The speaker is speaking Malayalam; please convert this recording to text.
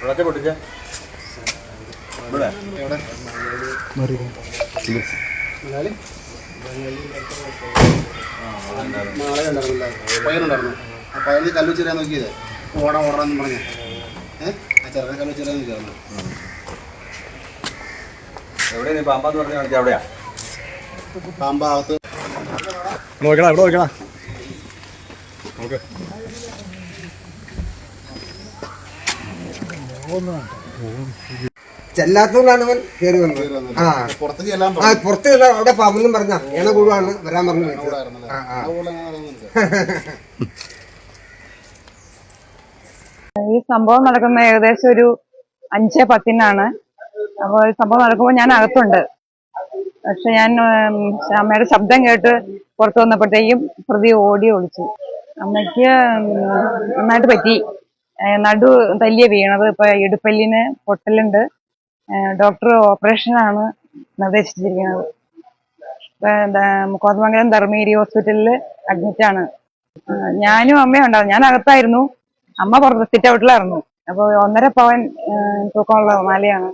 വെള്ളത്തെ പൊട്ടിച്ചേ. ഇവിടെ. മലയാളി. നാളെ ഉണ്ടായിരുന്നില്ല പയ്യനുണ്ടായിരുന്നു. ആ പയ്യന് കല്ല് വെച്ചിരാൻ നോക്കിയത്. ഓടാ ഓടാന്ന് പറഞ്ഞ. ഏഹ് ആ ചെറുക്കൻ കല്ലു വെച്ചിരാൻ നോക്കിയായിരുന്നു എവിടെ നീ പാമ്പാന്ന് പറഞ്ഞു കാണിച്ചാ? അവിടെയാ? പാമ്പാകത്ത് നോക്കണ ഇവിടെ നോക്കണ നോക്ക്. ചെല്ലാത്തതുകൊണ്ടാണ് അവൻ കയറി വന്നത്. ആ. പുറത്തേക്ക് എല്ലാം ആ പുറത്ത് ചെല്ലാം അവിടെ പാമ്പെന്നും പറഞ്ഞ ഏണ കൂടുവാണ് വരാൻ പറഞ്ഞു. ഈ സംഭവം നടക്കുന്ന ഏകദേശം ഒരു അഞ്ച് പത്തിനാണ്. അപ്പോൾ സംഭവം നടക്കുമ്പോൾ ഞാൻ അകത്തുണ്ട്. പക്ഷെ ഞാൻ അമ്മയുടെ ശബ്ദം കേട്ട് പുറത്തു വന്നപ്പോഴത്തേക്കും പ്രതി ഓടി ഒളിച്ചു. അമ്മയ്ക്ക് നന്നായിട്ട് പറ്റി. നടു തല്ലിയ വീണത്. ഇപ്പൊ ഇടുപ്പല്ലിന് പൊട്ടലുണ്ട്. ഡോക്ടർ ഓപ്പറേഷനാണ് നിർദ്ദേശിച്ചിരിക്കുന്നത്. കോതമംഗലം ധർമ്മേരി ഹോസ്പിറ്റലിൽ അഡ്മിറ്റ് ആണ് ഞാനും അമ്മയും ഉണ്ടാവും ഞാൻ അകത്തായിരുന്നു. അമ്മ പുറത്ത് സിറ്റ് ഔട്ടിലായിരുന്നു. അപ്പൊ ഒന്നര പവൻ തൂക്കമുള്ള മാലയാണ്.